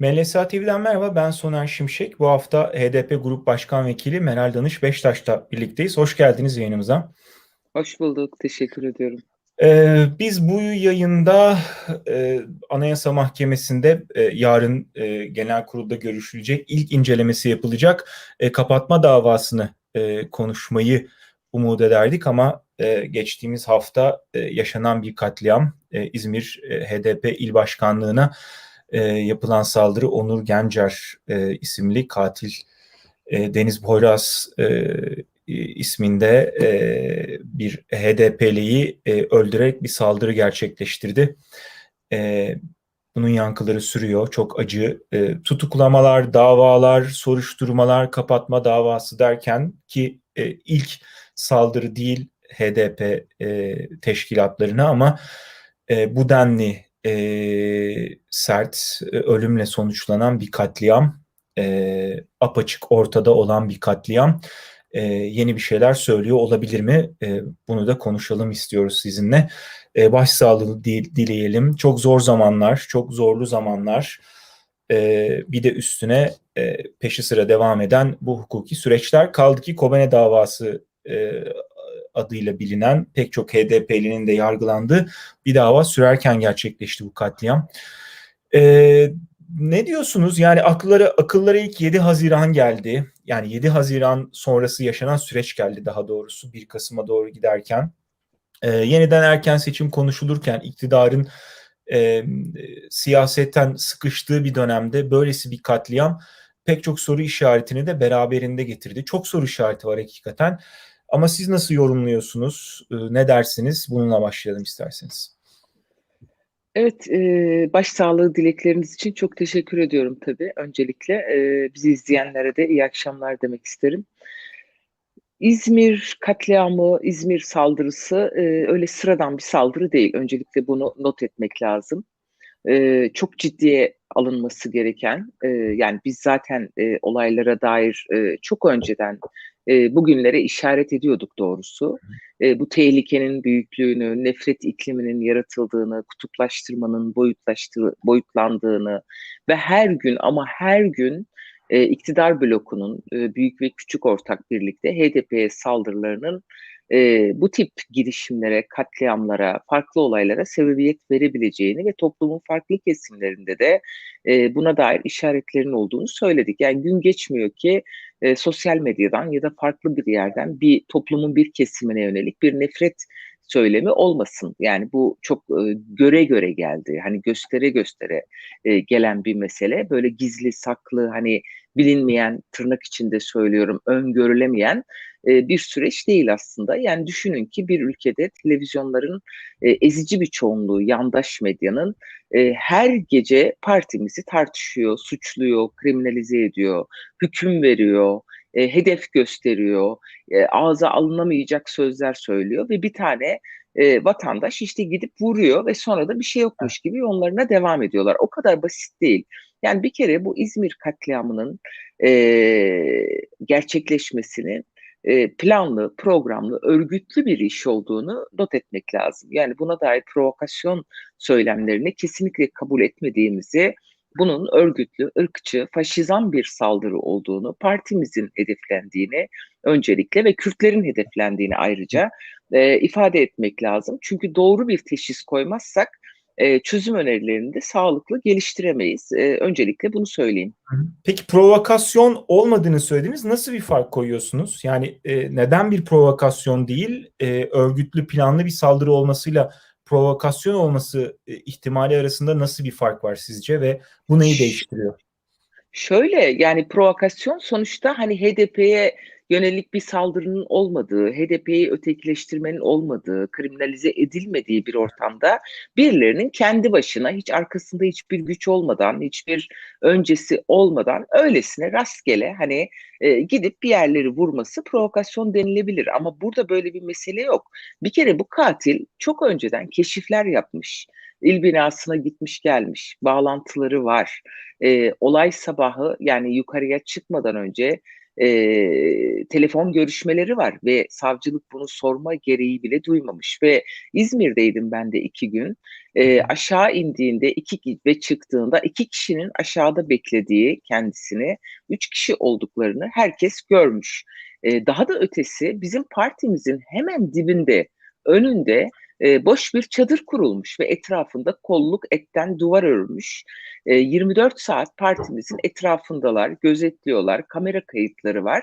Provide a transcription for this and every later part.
MLSA TV'den merhaba, ben Soner Şimşek. Bu hafta HDP Grup Başkan Vekili Meral Danış Beştaş'ta birlikteyiz. Hoş geldiniz yayınımıza. Hoş bulduk, teşekkür ediyorum. Ee, biz bu yayında e, Anayasa Mahkemesi'nde e, yarın e, genel kurulda görüşülecek ilk incelemesi yapılacak e, kapatma davasını e, konuşmayı umut ederdik ama e, geçtiğimiz hafta e, yaşanan bir katliam e, İzmir e, HDP İl Başkanlığı'na e, yapılan saldırı Onur Gencer e, isimli katil e, Deniz Boyraz e, isminde e, bir HDP'liyi e, öldürerek bir saldırı gerçekleştirdi. E, bunun yankıları sürüyor. Çok acı. E, tutuklamalar, davalar, soruşturmalar, kapatma davası derken ki e, ilk saldırı değil HDP e, teşkilatlarına ama e, bu denli e, sert, ölümle sonuçlanan bir katliam, e, apaçık ortada olan bir katliam e, yeni bir şeyler söylüyor olabilir mi? E, bunu da konuşalım istiyoruz sizinle. E, başsağlığı dil, dileyelim. Çok zor zamanlar, çok zorlu zamanlar. E, bir de üstüne e, peşi sıra devam eden bu hukuki süreçler. Kaldı ki Kobane davası e, adıyla bilinen pek çok HDP'linin de yargılandığı bir dava sürerken gerçekleşti bu katliam. Ee, ne diyorsunuz? Yani akıllara akıllara ilk 7 Haziran geldi. Yani 7 Haziran sonrası yaşanan süreç geldi daha doğrusu 1 Kasım'a doğru giderken. Ee, yeniden erken seçim konuşulurken iktidarın e, siyasetten sıkıştığı bir dönemde böylesi bir katliam pek çok soru işaretini de beraberinde getirdi. Çok soru işareti var hakikaten. Ama siz nasıl yorumluyorsunuz? Ee, ne dersiniz? Bununla başlayalım isterseniz. Evet, e, başsağlığı dilekleriniz için çok teşekkür ediyorum tabii. Öncelikle e, bizi izleyenlere de iyi akşamlar demek isterim. İzmir katliamı, İzmir saldırısı e, öyle sıradan bir saldırı değil. Öncelikle bunu not etmek lazım. E, çok ciddiye alınması gereken, e, yani biz zaten e, olaylara dair e, çok önceden e, bugünlere işaret ediyorduk doğrusu. E, bu tehlikenin büyüklüğünü, nefret ikliminin yaratıldığını, kutuplaştırmanın boyutlaştığı, boyutlandığını ve her gün ama her gün e, iktidar blokunun e, büyük ve küçük ortak birlikte HDP'ye saldırılarının e, bu tip girişimlere, katliamlara, farklı olaylara sebebiyet verebileceğini ve toplumun farklı kesimlerinde de e, buna dair işaretlerin olduğunu söyledik. Yani gün geçmiyor ki e, sosyal medyadan ya da farklı bir yerden bir toplumun bir kesimine yönelik bir nefret söylemi olmasın. Yani bu çok e, göre göre geldi. Hani göstere göstere e, gelen bir mesele. Böyle gizli saklı hani bilinmeyen tırnak içinde söylüyorum öngörülemeyen e, bir süreç değil aslında. Yani düşünün ki bir ülkede televizyonların e, ezici bir çoğunluğu yandaş medyanın e, her gece partimizi tartışıyor, suçluyor, kriminalize ediyor, hüküm veriyor, e, hedef gösteriyor, e, ağza alınamayacak sözler söylüyor ve bir tane e, vatandaş işte gidip vuruyor ve sonra da bir şey yokmuş gibi yollarına devam ediyorlar. O kadar basit değil. Yani bir kere bu İzmir katliamının e, gerçekleşmesinin e, planlı, programlı, örgütlü bir iş olduğunu not etmek lazım. Yani buna dair provokasyon söylemlerini kesinlikle kabul etmediğimizi, bunun örgütlü, ırkçı, faşizan bir saldırı olduğunu, partimizin hedeflendiğini öncelikle ve Kürtlerin hedeflendiğini ayrıca e, ifade etmek lazım. Çünkü doğru bir teşhis koymazsak e, çözüm önerilerini de sağlıklı geliştiremeyiz. E, öncelikle bunu söyleyeyim. Peki provokasyon olmadığını söylediniz. Nasıl bir fark koyuyorsunuz? Yani e, neden bir provokasyon değil, e, örgütlü planlı bir saldırı olmasıyla provokasyon olması e, ihtimali arasında nasıl bir fark var sizce ve bu neyi değiştiriyor? Şöyle yani provokasyon sonuçta hani HDP'ye yönelik bir saldırının olmadığı, HDP'yi ötekileştirmenin olmadığı, kriminalize edilmediği bir ortamda birilerinin kendi başına hiç arkasında hiçbir güç olmadan, hiçbir öncesi olmadan öylesine rastgele hani e, gidip bir yerleri vurması provokasyon denilebilir. Ama burada böyle bir mesele yok. Bir kere bu katil çok önceden keşifler yapmış il binasına gitmiş gelmiş, bağlantıları var. E, olay sabahı yani yukarıya çıkmadan önce e, telefon görüşmeleri var ve savcılık bunu sorma gereği bile duymamış ve İzmir'deydim ben de iki gün. E, aşağı indiğinde iki ve çıktığında iki kişinin aşağıda beklediği kendisini, üç kişi olduklarını herkes görmüş. E, daha da ötesi bizim partimizin hemen dibinde, önünde e, boş bir çadır kurulmuş ve etrafında kolluk etten duvar örülmüş. E, 24 saat partimizin etrafındalar, gözetliyorlar, kamera kayıtları var.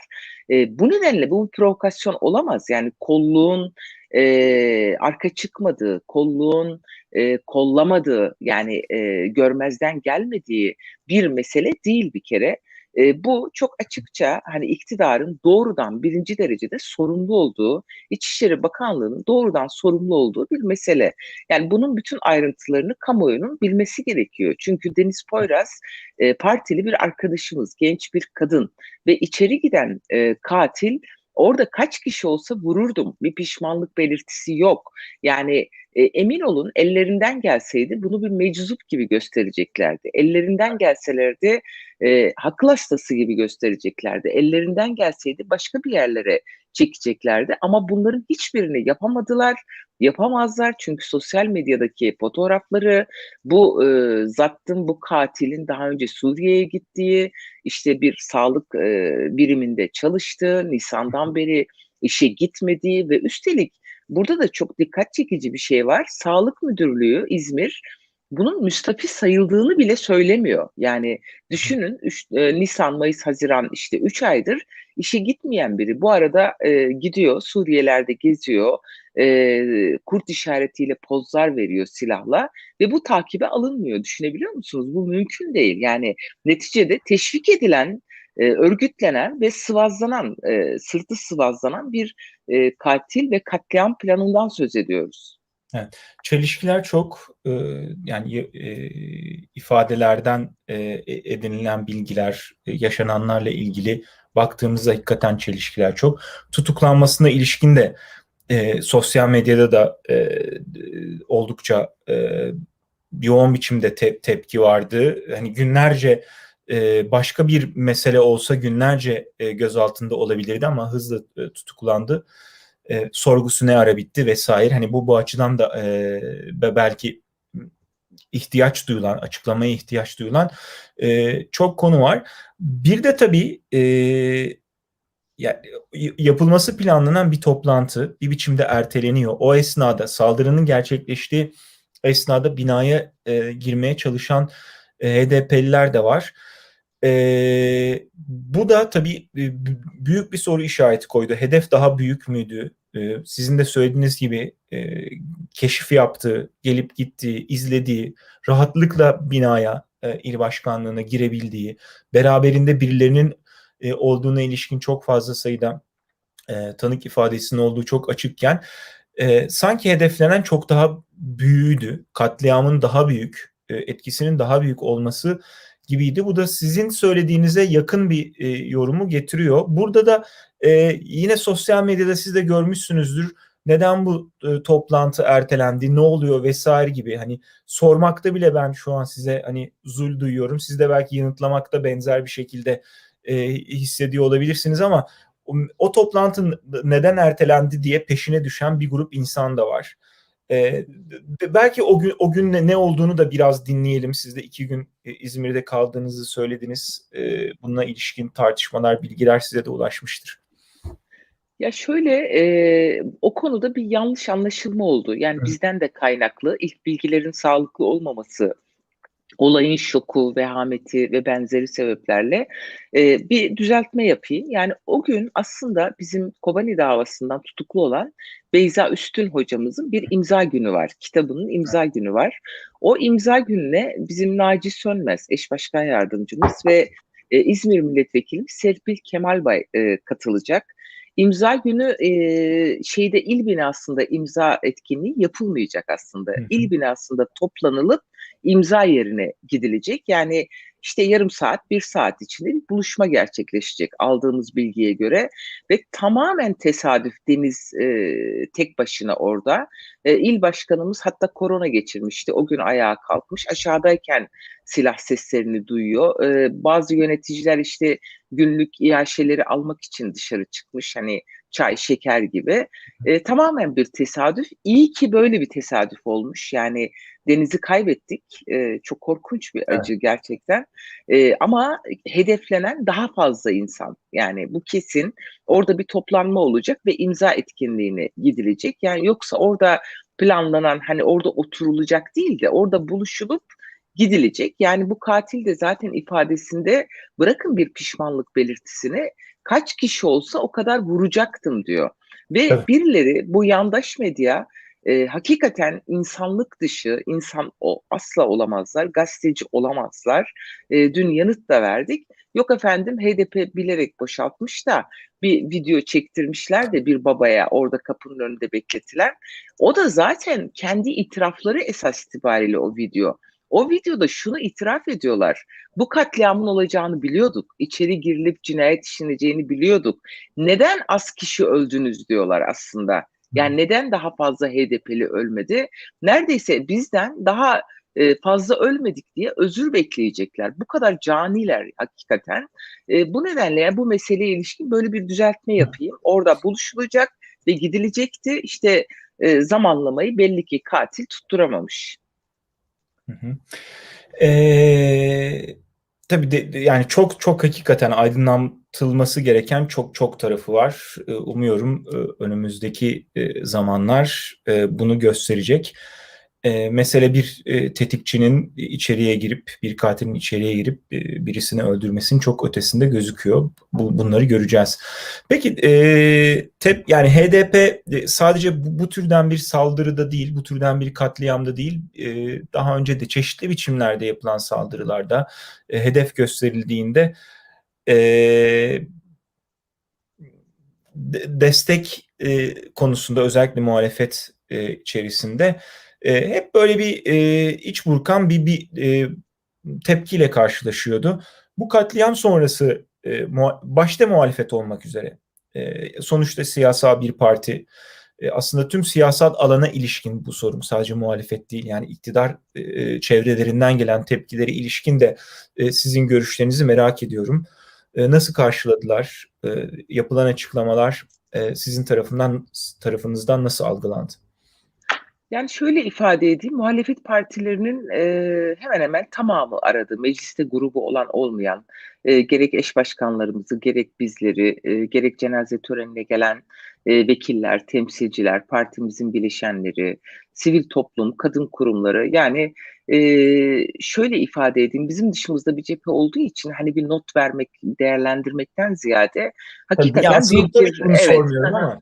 E, bu nedenle bu provokasyon olamaz. Yani kolluğun e, arka çıkmadığı, kolluğun e, kollamadığı yani e, görmezden gelmediği bir mesele değil bir kere. E, bu çok açıkça hani iktidarın doğrudan birinci derecede sorumlu olduğu, İçişleri Bakanlığı'nın doğrudan sorumlu olduğu bir mesele. Yani bunun bütün ayrıntılarını kamuoyunun bilmesi gerekiyor. Çünkü Deniz Poyraz e, partili bir arkadaşımız, genç bir kadın ve içeri giden e, katil orada kaç kişi olsa vururdum. Bir pişmanlık belirtisi yok. Yani e, emin olun ellerinden gelseydi bunu bir meczup gibi göstereceklerdi. Ellerinden gelselerdi e, haklı hastası gibi göstereceklerdi. Ellerinden gelseydi başka bir yerlere çekeceklerdi. Ama bunların hiçbirini yapamadılar, yapamazlar. Çünkü sosyal medyadaki fotoğrafları bu e, zattın, bu katilin daha önce Suriye'ye gittiği, işte bir sağlık e, biriminde çalıştığı, Nisan'dan beri işe gitmediği ve üstelik burada da çok dikkat çekici bir şey var. Sağlık Müdürlüğü İzmir bunun müstafi sayıldığını bile söylemiyor. Yani düşünün üç, e, Nisan, Mayıs, Haziran işte 3 aydır işe gitmeyen biri. Bu arada e, gidiyor Suriye'lerde geziyor, e, kurt işaretiyle pozlar veriyor silahla ve bu takibe alınmıyor. Düşünebiliyor musunuz? Bu mümkün değil. Yani neticede teşvik edilen, e, örgütlenen ve sıvazlanan, e, sırtı sıvazlanan bir e, katil ve katliam planından söz ediyoruz. Evet. Çelişkiler çok e, yani e, ifadelerden e, edinilen bilgiler, e, yaşananlarla ilgili baktığımızda hakikaten çelişkiler çok. Tutuklanmasına ilişkin de e, sosyal medyada da e, oldukça e, yoğun biçimde te- tepki vardı. Hani günlerce e, başka bir mesele olsa günlerce e, gözaltında olabilirdi ama hızlı e, tutuklandı e, sorgusu ne ara bitti vesaire. Hani bu bu açıdan da e, belki ihtiyaç duyulan, açıklamaya ihtiyaç duyulan e, çok konu var. Bir de tabii e, yani yapılması planlanan bir toplantı bir biçimde erteleniyor. O esnada saldırının gerçekleştiği esnada binaya e, girmeye çalışan e, HDP'liler de var. E, bu da tabii büyük bir soru işareti koydu. Hedef daha büyük müydü? E, sizin de söylediğiniz gibi e, keşif yaptığı, gelip gittiği, izlediği, rahatlıkla binaya, e, il başkanlığına girebildiği, beraberinde birilerinin e, olduğuna ilişkin çok fazla sayıda e, tanık ifadesinin olduğu çok açıkken e, sanki hedeflenen çok daha büyüğüydü. Katliamın daha büyük, e, etkisinin daha büyük olması gibiydi. Bu da sizin söylediğinize yakın bir e, yorumu getiriyor. Burada da e, yine sosyal medyada siz de görmüşsünüzdür. Neden bu e, toplantı ertelendi, ne oluyor vesaire gibi hani sormakta bile ben şu an size hani zul duyuyorum. Siz de belki yanıtlamakta benzer bir şekilde e, hissediyor olabilirsiniz ama o, o toplantı neden ertelendi diye peşine düşen bir grup insan da var. E, belki o gün o gün ne, ne olduğunu da biraz dinleyelim. Siz de iki gün e, İzmir'de kaldığınızı söylediniz. E, bununla ilişkin tartışmalar, bilgiler size de ulaşmıştır. Ya şöyle e, o konuda bir yanlış anlaşılma oldu. Yani Hı. bizden de kaynaklı ilk bilgilerin sağlıklı olmaması olayın şoku, vehameti ve benzeri sebeplerle e, bir düzeltme yapayım. Yani o gün aslında bizim Kobani davasından tutuklu olan Beyza Üstün hocamızın bir imza günü var. Kitabının imza günü var. O imza gününe bizim Naci Sönmez, eş başkan yardımcımız ve e, İzmir milletvekilimiz Serpil Kemal Bay e, katılacak. İmza günü e, şeyde il binasında imza etkinliği yapılmayacak aslında. Hı hı. İl binasında toplanılıp imza yerine gidilecek. Yani işte yarım saat, bir saat içinde bir buluşma gerçekleşecek aldığımız bilgiye göre ve tamamen tesadüf Deniz e, tek başına orada. E, il başkanımız hatta korona geçirmişti. O gün ayağa kalkmış. Aşağıdayken silah seslerini duyuyor. E, bazı yöneticiler işte günlük iaşeleri almak için dışarı çıkmış. Hani çay, şeker gibi. E, tamamen bir tesadüf. İyi ki böyle bir tesadüf olmuş. Yani Deniz'i kaybettik. E, çok korkunç bir acı evet. gerçekten. E, ama hedeflenen daha fazla insan. Yani bu kesin. Orada bir toplanma olacak ve imza etkinliğine gidilecek. Yani yoksa orada planlanan hani orada oturulacak değil de orada buluşulup gidilecek. Yani bu katil de zaten ifadesinde bırakın bir pişmanlık belirtisini kaç kişi olsa o kadar vuracaktım diyor. Ve evet. birileri bu yandaş medya e, hakikaten insanlık dışı, insan o asla olamazlar, gazeteci olamazlar. E, dün yanıt da verdik. Yok efendim HDP bilerek boşaltmış da bir video çektirmişler de bir babaya orada kapının önünde bekletilen. O da zaten kendi itirafları esas itibariyle o video. O videoda şunu itiraf ediyorlar. Bu katliamın olacağını biliyorduk. İçeri girilip cinayet işleneceğini biliyorduk. Neden az kişi öldünüz diyorlar aslında. Yani neden daha fazla HDP'li ölmedi? Neredeyse bizden daha e, fazla ölmedik diye özür bekleyecekler. Bu kadar caniler hakikaten. E, bu nedenle yani bu meseleye ilişkin böyle bir düzeltme yapayım. Orada buluşulacak ve gidilecekti. İşte e, zamanlamayı belli ki katil tutturamamış. Ee, tabii de, yani çok çok hakikaten aydınlatılması gereken çok çok tarafı var. Umuyorum önümüzdeki zamanlar bunu gösterecek. E, mesele bir e, tetikçinin içeriye girip, bir katilin içeriye girip e, birisini öldürmesinin çok ötesinde gözüküyor. Bu, bunları göreceğiz. Peki e, tep, yani HDP e, sadece bu, bu türden bir saldırıda değil, bu türden bir katliamda değil, e, daha önce de çeşitli biçimlerde yapılan saldırılarda e, hedef gösterildiğinde e, destek e, konusunda özellikle muhalefet e, içerisinde e, hep böyle bir e, iç burkan bir, bir e, tepkiyle karşılaşıyordu. Bu katliam sonrası e, muha- başta muhalefet olmak üzere e, sonuçta siyasal bir parti e, aslında tüm siyasal alana ilişkin bu sorum sadece muhalefet değil yani iktidar e, çevrelerinden gelen tepkileri ilişkin de e, sizin görüşlerinizi merak ediyorum. E, nasıl karşıladılar? E, yapılan açıklamalar e, sizin tarafından tarafınızdan nasıl algılandı? Yani şöyle ifade edeyim, muhalefet partilerinin e, hemen hemen tamamı aradı. Mecliste grubu olan olmayan, e, gerek eş başkanlarımızı, gerek bizleri, e, gerek cenaze törenine gelen e, vekiller, temsilciler, partimizin bileşenleri, sivil toplum, kadın kurumları. Yani e, şöyle ifade edeyim, bizim dışımızda bir cephe olduğu için hani bir not vermek, değerlendirmekten ziyade hakikaten büyük bir... Evet, ama.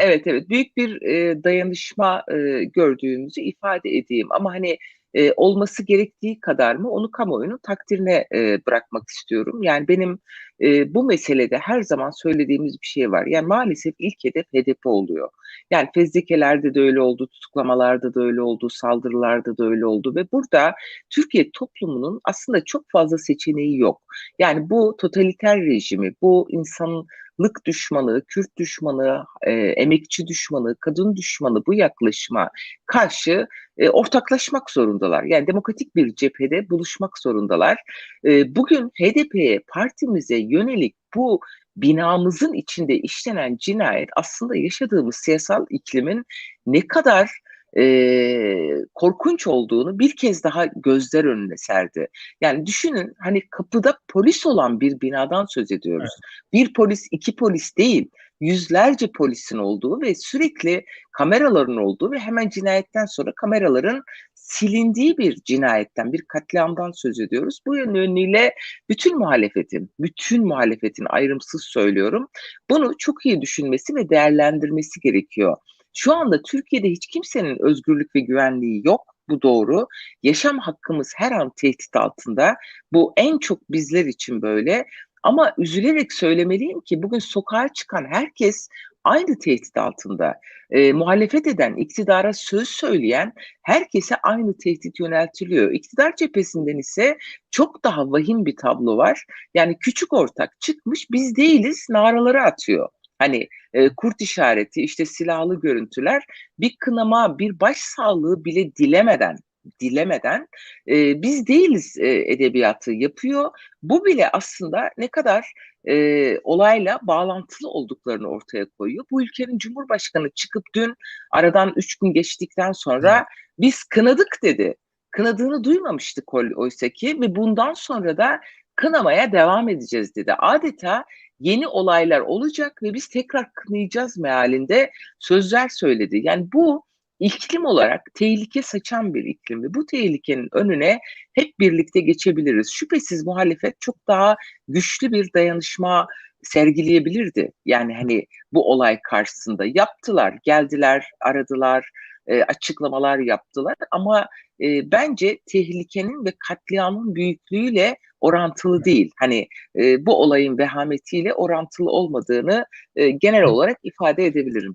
Evet evet büyük bir e, dayanışma e, gördüğümüzü ifade edeyim ama hani e, olması gerektiği kadar mı onu kamuoyunun takdirine e, bırakmak istiyorum. Yani benim e, bu meselede her zaman söylediğimiz bir şey var. Yani maalesef ilk hedef HDP oluyor. Yani fezlekelerde de öyle oldu, tutuklamalarda da öyle oldu, saldırılarda da öyle oldu ve burada Türkiye toplumunun aslında çok fazla seçeneği yok. Yani bu totaliter rejimi, bu insanın lık düşmanı, Kürt düşmanı, e, emekçi düşmanı, kadın düşmanı bu yaklaşıma karşı e, ortaklaşmak zorundalar. Yani demokratik bir cephede buluşmak zorundalar. E, bugün HDP'ye, partimize yönelik bu binamızın içinde işlenen cinayet aslında yaşadığımız siyasal iklimin ne kadar e, korkunç olduğunu bir kez daha gözler önüne serdi. Yani düşünün hani kapıda polis olan bir binadan söz ediyoruz. Evet. Bir polis, iki polis değil yüzlerce polisin olduğu ve sürekli kameraların olduğu ve hemen cinayetten sonra kameraların silindiği bir cinayetten, bir katliamdan söz ediyoruz. Bu yönüyle bütün muhalefetin, bütün muhalefetin ayrımsız söylüyorum, bunu çok iyi düşünmesi ve değerlendirmesi gerekiyor. Şu anda Türkiye'de hiç kimsenin özgürlük ve güvenliği yok. Bu doğru. Yaşam hakkımız her an tehdit altında. Bu en çok bizler için böyle. Ama üzülerek söylemeliyim ki bugün sokağa çıkan herkes aynı tehdit altında. E, muhalefet eden, iktidara söz söyleyen herkese aynı tehdit yöneltiliyor. İktidar cephesinden ise çok daha vahim bir tablo var. Yani küçük ortak çıkmış biz değiliz naraları atıyor. Hani e, kurt işareti, işte silahlı görüntüler bir kınama, bir başsağlığı bile dilemeden dilemeden e, biz değiliz e, edebiyatı yapıyor. Bu bile aslında ne kadar e, olayla bağlantılı olduklarını ortaya koyuyor. Bu ülkenin Cumhurbaşkanı çıkıp dün aradan üç gün geçtikten sonra biz kınadık dedi. Kınadığını duymamıştık oysa ki ve bundan sonra da kınamaya devam edeceğiz dedi. Adeta yeni olaylar olacak ve biz tekrar kınayacağız mealinde sözler söyledi. Yani bu iklim olarak tehlike saçan bir iklim ve bu tehlikenin önüne hep birlikte geçebiliriz. Şüphesiz muhalefet çok daha güçlü bir dayanışma sergileyebilirdi. Yani hani bu olay karşısında yaptılar, geldiler, aradılar, e, açıklamalar yaptılar ama e, bence tehlikenin ve katliamın büyüklüğüyle orantılı değil. Hani e, bu olayın vehametiyle orantılı olmadığını e, genel olarak ifade edebilirim.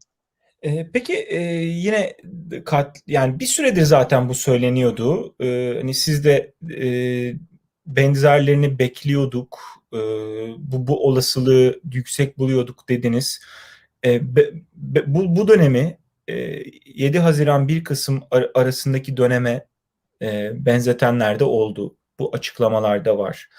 E, peki e, yine kat yani bir süredir zaten bu söyleniyordu. E, hani siz de e, benzerlerini bekliyorduk. E, bu bu olasılığı yüksek buluyorduk dediniz. E, be, be, bu bu dönemi e, 7 Haziran 1 Kasım ar arasındaki döneme e, benzetenler de oldu. Bu açıklamalarda var.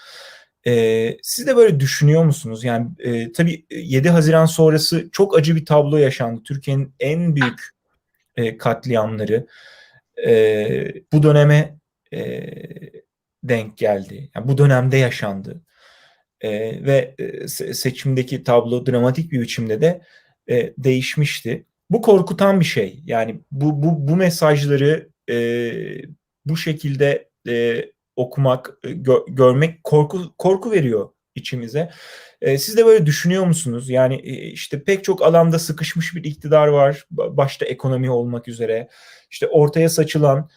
E, siz de böyle düşünüyor musunuz? Yani e, tabii 7 Haziran sonrası çok acı bir tablo yaşandı. Türkiye'nin en büyük e, katliamları e, bu döneme e, denk geldi. Yani bu dönemde yaşandı. E, ve seçimdeki tablo dramatik bir biçimde de e, değişmişti. Bu korkutan bir şey. Yani bu bu bu mesajları e, bu şekilde e, okumak, e, gö görmek korku korku veriyor içimize. E, siz de böyle düşünüyor musunuz? Yani e, işte pek çok alanda sıkışmış bir iktidar var. Başta ekonomi olmak üzere. İşte ortaya saçılan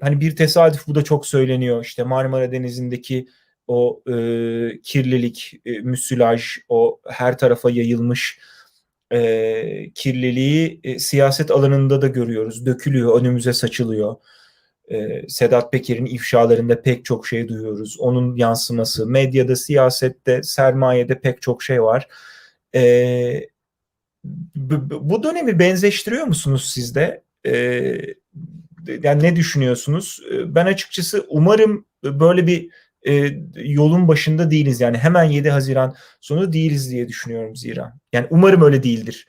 hani bir tesadüf bu da çok söyleniyor. İşte Marmara Denizi'ndeki o e, kirlilik, e, müsilaj, o her tarafa yayılmış e, kirliliği e, siyaset alanında da görüyoruz. Dökülüyor, önümüze saçılıyor. E, Sedat Peker'in ifşalarında pek çok şey duyuyoruz. Onun yansıması, medyada, siyasette, sermayede pek çok şey var. E, bu, dönemi benzeştiriyor musunuz siz de? E, yani ne düşünüyorsunuz? Ben açıkçası umarım böyle bir e, yolun başında değiliz. Yani hemen 7 Haziran sonu değiliz diye düşünüyorum zira. Yani umarım öyle değildir.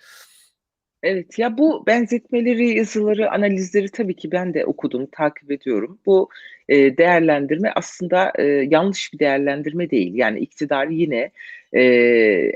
Evet ya bu benzetmeleri, yazıları, analizleri tabii ki ben de okudum, takip ediyorum. Bu e, değerlendirme aslında e, yanlış bir değerlendirme değil. Yani iktidar yine e,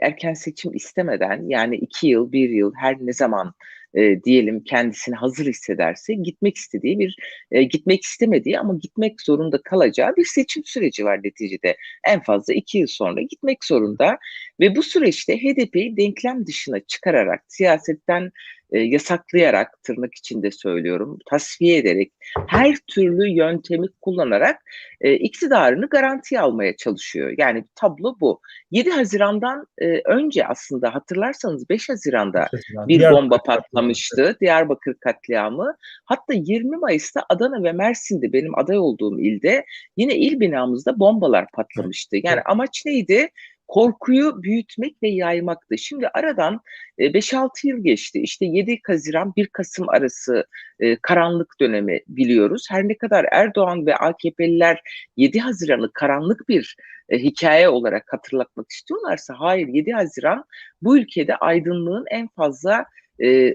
erken seçim istemeden yani iki yıl, bir yıl her ne zaman e, diyelim kendisini hazır hissederse gitmek istediği bir e, gitmek istemediği ama gitmek zorunda kalacağı bir seçim süreci var neticede. En fazla iki yıl sonra gitmek zorunda ve bu süreçte HDP'yi denklem dışına çıkararak siyasetten e, yasaklayarak tırnak içinde söylüyorum tasfiye ederek her türlü yöntemi kullanarak e, iktidarını garantiye almaya çalışıyor. Yani tablo bu. 7 Haziran'dan e, önce aslında hatırlarsanız 5 Haziran'da 5 Haziran. bir Diyarbakır bomba patlamıştı. Katliamı. Diyarbakır katliamı. Hatta 20 Mayıs'ta Adana ve Mersin'de benim aday olduğum ilde yine il binamızda bombalar patlamıştı. Yani amaç neydi? Korkuyu büyütmek ve yaymaktı. Şimdi aradan 5-6 e, yıl geçti. İşte 7 Haziran 1 Kasım arası e, karanlık dönemi biliyoruz. Her ne kadar Erdoğan ve AKP'liler 7 Haziran'ı karanlık bir e, hikaye olarak hatırlatmak istiyorlarsa hayır 7 Haziran bu ülkede aydınlığın en fazla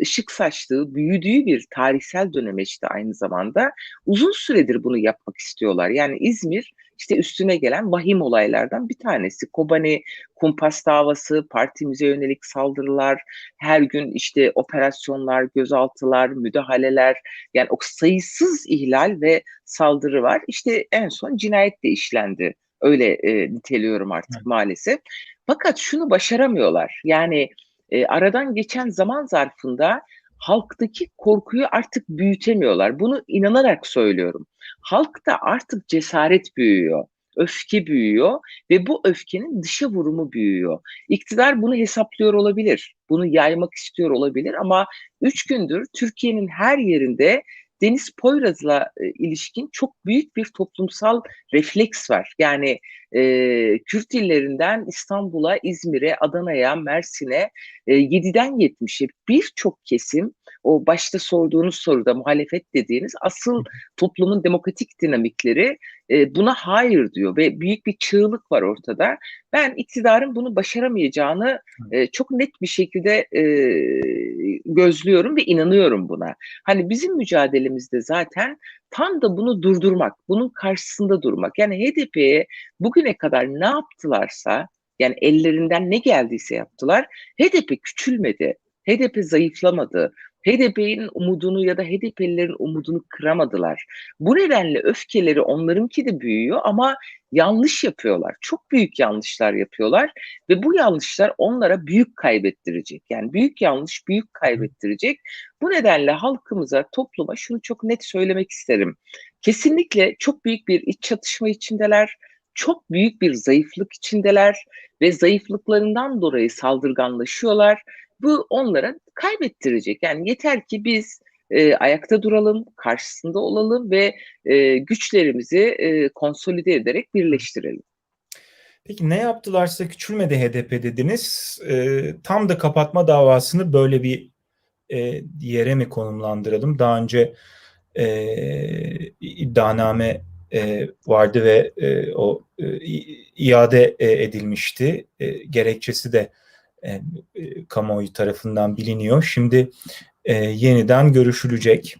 ışık saçtığı, büyüdüğü bir tarihsel dönemeçti aynı zamanda. Uzun süredir bunu yapmak istiyorlar. Yani İzmir işte üstüne gelen vahim olaylardan bir tanesi. Kobani kumpas davası, partimize yönelik saldırılar, her gün işte operasyonlar, gözaltılar, müdahaleler yani o sayısız ihlal ve saldırı var. İşte en son cinayet de işlendi. Öyle e, niteliyorum artık evet. maalesef. Fakat şunu başaramıyorlar. Yani e, aradan geçen zaman zarfında halktaki korkuyu artık büyütemiyorlar. Bunu inanarak söylüyorum. Halkta artık cesaret büyüyor. öfke büyüyor ve bu öfkenin dışa vurumu büyüyor. İktidar bunu hesaplıyor olabilir, bunu yaymak istiyor olabilir ama üç gündür Türkiye'nin her yerinde Deniz Poyraz'la e, ilişkin çok büyük bir toplumsal refleks var. Yani e, Kürt illerinden İstanbul'a, İzmir'e, Adana'ya, Mersin'e e, 7'den 70'e birçok kesim o başta sorduğunuz soruda muhalefet dediğiniz asıl toplumun demokratik dinamikleri e, buna hayır diyor ve büyük bir çığlık var ortada. Ben iktidarın bunu başaramayacağını e, çok net bir şekilde e, gözlüyorum ve inanıyorum buna. Hani bizim mücadelemizde zaten tam da bunu durdurmak, bunun karşısında durmak. Yani HDP'ye bugüne kadar ne yaptılarsa, yani ellerinden ne geldiyse yaptılar, HDP küçülmedi. HDP zayıflamadı. HDP'nin umudunu ya da HDP'lilerin umudunu kıramadılar. Bu nedenle öfkeleri onlarınki de büyüyor ama yanlış yapıyorlar. Çok büyük yanlışlar yapıyorlar ve bu yanlışlar onlara büyük kaybettirecek. Yani büyük yanlış büyük kaybettirecek. Bu nedenle halkımıza, topluma şunu çok net söylemek isterim. Kesinlikle çok büyük bir iç çatışma içindeler. Çok büyük bir zayıflık içindeler ve zayıflıklarından dolayı saldırganlaşıyorlar bu onlara kaybettirecek. Yani yeter ki biz e, ayakta duralım, karşısında olalım ve e, güçlerimizi e, konsolide ederek birleştirelim. Peki ne yaptılarsa küçülmedi HDP dediniz. E, tam da kapatma davasını böyle bir e, yere mi konumlandıralım? Daha önce e, iddianame e, vardı ve e, o e, iade e, edilmişti. E, gerekçesi de e, e, kamuoyu tarafından biliniyor. Şimdi e, yeniden görüşülecek.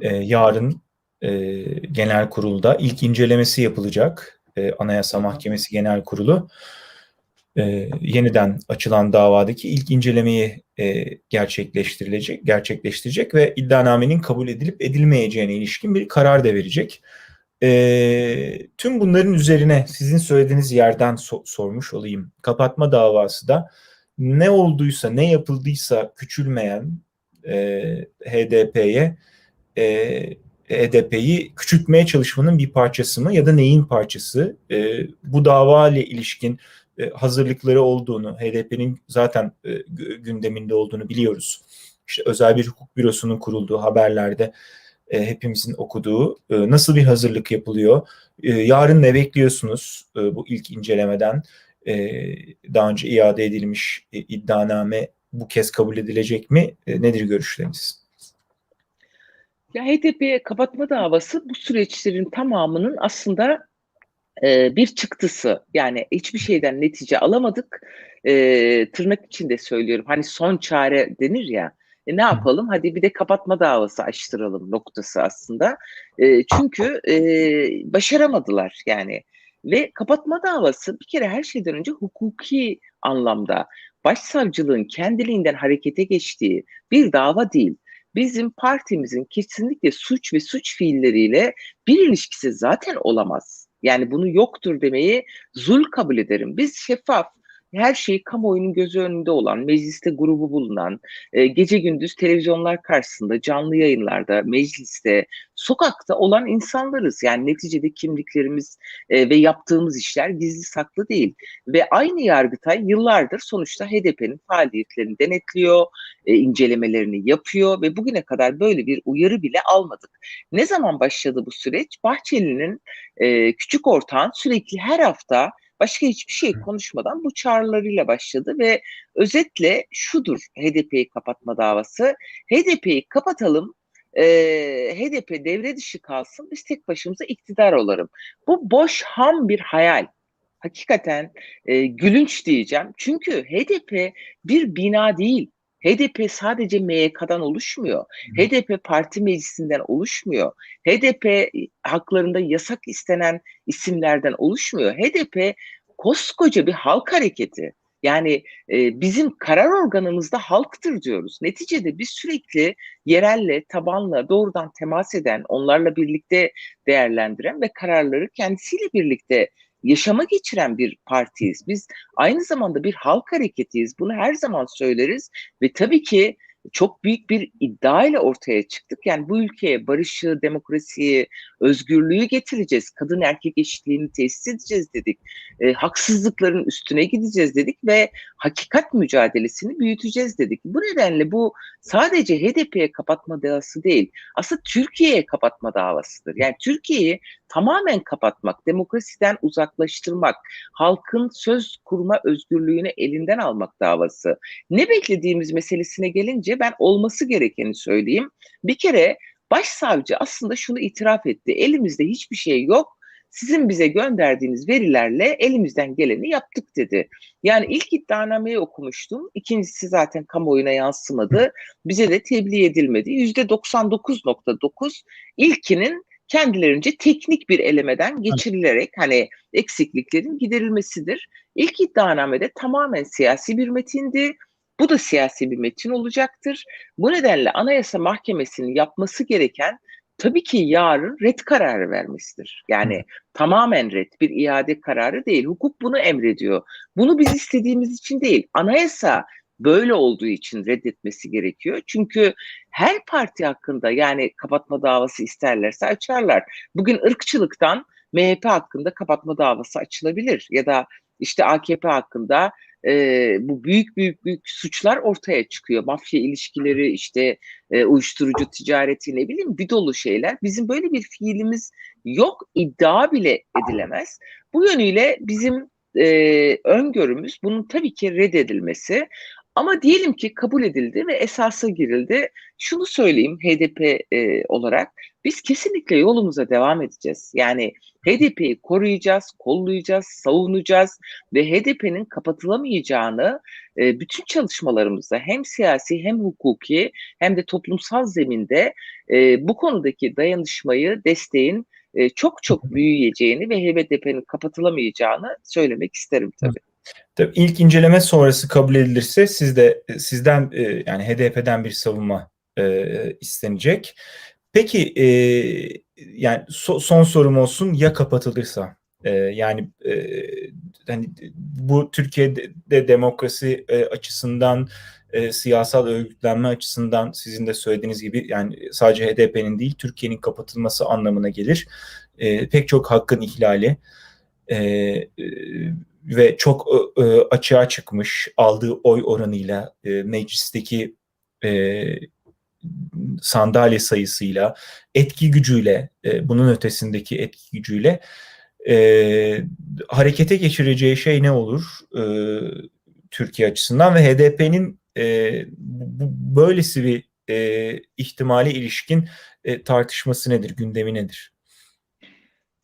E, yarın e, genel kurulda ilk incelemesi yapılacak. E, Anayasa Mahkemesi Genel Kurulu e, yeniden açılan davadaki ilk incelemeyi e, gerçekleştirilecek, gerçekleştirecek ve iddianamenin kabul edilip edilmeyeceğine ilişkin bir karar da verecek. E, tüm bunların üzerine sizin söylediğiniz yerden so- sormuş olayım. Kapatma davası da ne olduysa, ne yapıldıysa küçülmeyen e, HDP'ye e, HDP'yi küçültmeye çalışmanın bir parçası mı ya da neyin parçası? E, bu dava ile ilişkin e, hazırlıkları olduğunu, HDP'nin zaten e, gündeminde olduğunu biliyoruz. İşte özel bir hukuk bürosunun kurulduğu haberlerde e, hepimizin okuduğu e, nasıl bir hazırlık yapılıyor? E, yarın ne bekliyorsunuz e, bu ilk incelemeden? E, daha önce iade edilmiş e, iddianame bu kez kabul edilecek mi? E, nedir görüşleriniz? Ya HDP kapatma davası bu süreçlerin tamamının aslında e, bir çıktısı. Yani hiçbir şeyden netice alamadık. E, tırnak içinde söylüyorum. Hani son çare denir ya. E, ne yapalım? Hadi bir de kapatma davası açtıralım noktası aslında. E, çünkü e, başaramadılar yani. Ve kapatma davası bir kere her şeyden önce hukuki anlamda başsavcılığın kendiliğinden harekete geçtiği bir dava değil. Bizim partimizin kesinlikle suç ve suç fiilleriyle bir ilişkisi zaten olamaz. Yani bunu yoktur demeyi zul kabul ederim. Biz şeffaf, her şey kamuoyunun gözü önünde olan, mecliste grubu bulunan, e, gece gündüz televizyonlar karşısında, canlı yayınlarda, mecliste, sokakta olan insanlarız. Yani neticede kimliklerimiz e, ve yaptığımız işler gizli saklı değil. Ve aynı Yargıtay yıllardır sonuçta HDP'nin faaliyetlerini denetliyor, e, incelemelerini yapıyor ve bugüne kadar böyle bir uyarı bile almadık. Ne zaman başladı bu süreç? Bahçeli'nin e, küçük ortağın sürekli her hafta başka hiçbir şey konuşmadan bu çağrılarıyla başladı ve özetle şudur HDP'yi kapatma davası. HDP'yi kapatalım, e, HDP devre dışı kalsın, biz tek başımıza iktidar olalım. Bu boş, ham bir hayal. Hakikaten e, gülünç diyeceğim. Çünkü HDP bir bina değil. HDP sadece MYK'dan oluşmuyor. Hı. HDP parti meclisinden oluşmuyor. HDP haklarında yasak istenen isimlerden oluşmuyor. HDP koskoca bir halk hareketi. Yani e, bizim karar organımızda halktır diyoruz. Neticede biz sürekli yerelle, tabanla doğrudan temas eden, onlarla birlikte değerlendiren ve kararları kendisiyle birlikte yaşama geçiren bir partiyiz. Biz aynı zamanda bir halk hareketiyiz. Bunu her zaman söyleriz ve tabii ki çok büyük bir iddia ile ortaya çıktık. Yani bu ülkeye barışı, demokrasiyi, özgürlüğü getireceğiz. Kadın erkek eşitliğini tesis edeceğiz dedik. E, haksızlıkların üstüne gideceğiz dedik ve hakikat mücadelesini büyüteceğiz dedik. Bu nedenle bu sadece HDP'ye kapatma davası değil. Aslında Türkiye'ye kapatma davasıdır. Yani Türkiye'yi tamamen kapatmak, demokrasiden uzaklaştırmak, halkın söz kurma özgürlüğünü elinden almak davası. Ne beklediğimiz meselesine gelince ben olması gerekeni söyleyeyim. Bir kere başsavcı aslında şunu itiraf etti. Elimizde hiçbir şey yok. Sizin bize gönderdiğiniz verilerle elimizden geleni yaptık dedi. Yani ilk iddianameyi okumuştum. İkincisi zaten kamuoyuna yansımadı. Bize de tebliğ edilmedi. %99.9 ilkinin kendilerince teknik bir elemeden geçirilerek hani eksikliklerin giderilmesidir. İlk iddianamede tamamen siyasi bir metindi. Bu da siyasi bir metin olacaktır. Bu nedenle Anayasa Mahkemesi'nin yapması gereken tabii ki yarın red kararı vermesidir. Yani Hı. tamamen red bir iade kararı değil. Hukuk bunu emrediyor. Bunu biz istediğimiz için değil. Anayasa böyle olduğu için reddetmesi gerekiyor. Çünkü her parti hakkında yani kapatma davası isterlerse açarlar. Bugün ırkçılıktan MHP hakkında kapatma davası açılabilir ya da işte AKP hakkında e, bu büyük büyük büyük suçlar ortaya çıkıyor. Mafya ilişkileri işte e, uyuşturucu ticareti ne bileyim bir dolu şeyler. Bizim böyle bir fiilimiz yok iddia bile edilemez. Bu yönüyle bizim e, öngörümüz bunun tabii ki reddedilmesi ama diyelim ki kabul edildi ve esasa girildi. Şunu söyleyeyim HDP e, olarak biz kesinlikle yolumuza devam edeceğiz. Yani HDP'yi koruyacağız, kollayacağız, savunacağız ve HDP'nin kapatılamayacağını e, bütün çalışmalarımızda hem siyasi hem hukuki hem de toplumsal zeminde e, bu konudaki dayanışmayı, desteğin e, çok çok büyüyeceğini ve HDP'nin kapatılamayacağını söylemek isterim tabii. Tabii ilk inceleme sonrası kabul edilirse siz de sizden yani HDP'den bir savunma e, istenecek. Peki e, yani so, son sorum olsun ya kapatılırsa e, yani e, hani bu Türkiye'de demokrasi e, açısından e, siyasal örgütlenme açısından sizin de söylediğiniz gibi yani sadece HDP'nin değil Türkiye'nin kapatılması anlamına gelir. E, pek çok hakkın ihlali. E, e, ve çok e, açığa çıkmış aldığı oy oranıyla e, meclisteki e, sandalye sayısıyla etki gücüyle e, bunun ötesindeki etki gücüyle e, harekete geçireceği şey ne olur e, Türkiye açısından ve HDP'nin e, bu, böylesi bir e, ihtimali ilişkin e, tartışması nedir, gündemi nedir?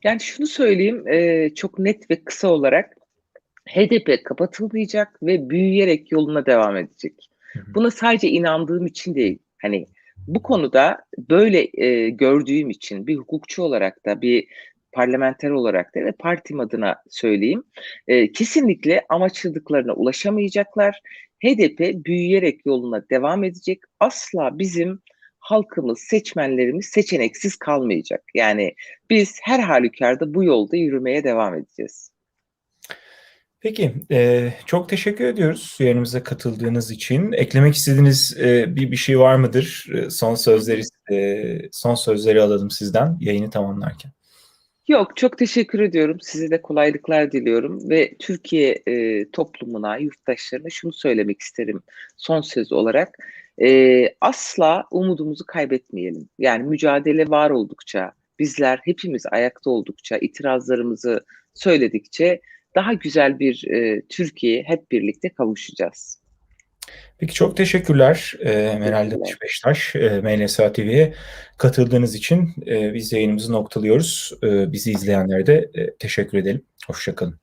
Yani şunu söyleyeyim e, çok net ve kısa olarak HDP kapatılmayacak ve büyüyerek yoluna devam edecek. Buna sadece inandığım için değil. Hani bu konuda böyle e, gördüğüm için bir hukukçu olarak da bir parlamenter olarak da ve partim adına söyleyeyim. E, kesinlikle amaçladıklarına ulaşamayacaklar. HDP büyüyerek yoluna devam edecek. Asla bizim halkımız, seçmenlerimiz seçeneksiz kalmayacak. Yani biz her halükarda bu yolda yürümeye devam edeceğiz. Peki, e, çok teşekkür ediyoruz yayınımıza katıldığınız için. Eklemek istediğiniz e, bir bir şey var mıdır? E, son sözleri e, son sözleri alalım sizden yayını tamamlarken. Yok, çok teşekkür ediyorum. Size de kolaylıklar diliyorum ve Türkiye e, toplumuna, yurttaşlarına şunu söylemek isterim son söz olarak. E, asla umudumuzu kaybetmeyelim. Yani mücadele var oldukça, bizler hepimiz ayakta oldukça, itirazlarımızı söyledikçe daha güzel bir e, Türkiye hep birlikte kavuşacağız. Peki çok teşekkürler e, Meral Danış Beştaş, e, MLSA TV'ye katıldığınız için e, biz yayınımızı noktalıyoruz. E, bizi izleyenlere de e, teşekkür edelim. Hoşçakalın.